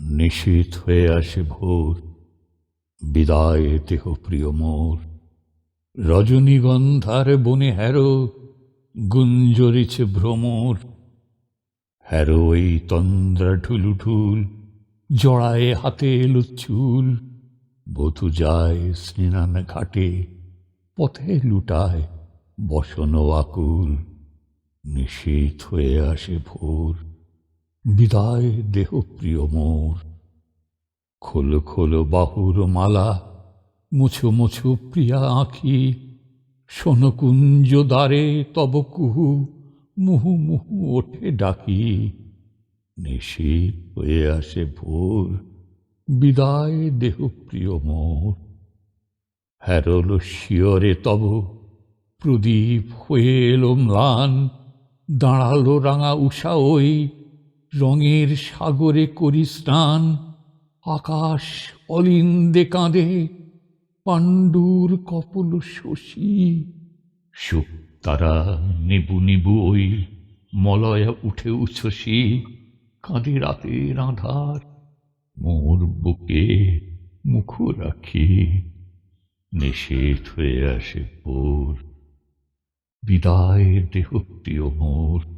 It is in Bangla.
নিশীথ হয়ে আসে ভোর। বিদায় দেহ প্রিয় মোর। রজনীগন্ধার বনে হ্যারো গুঞ্জরিছে ভ্রমর। হ্যারো ওই তন্দ্রা ঢুলুঢুল জড়ায় হাতে এলো চুল বধু যায় স্নান ঘাটে, পথে লুটায় বসন আকুল। নিশীথ হয়ে আসে ভোর। বিদায় দেহ প্রিয় মোর। খোল খোল বাহুর মালা, মুছো মুছো প্রিয়া আঁখি। সোনকুঞ্জ দ্বারে তব কুহু, মুহু মুহু ওঠে ডাকি। নিশীত হয়ে আসে ভোর, বিদায় দেহ প্রিয় মোর। হ্যারল শিয়রে তব, প্রদীপ হয়ে এলো ম্লান। দাঁড়াল রাঙা উষা ওই রঙের সাগরে করি স্নান, আকাশ অলিন্দে কাঁদে, পাণ্ডুর কপল শশী। সুখ তারা নিবু নিবু ওই মলয়া উঠে উচ্ছ্বসী, কাঁদে রাতের আধার, মোর বুকে মুখ রাখি, নিষেধ হয়ে আসে ভোর। বিদায় দেহপ্রিয় মোর।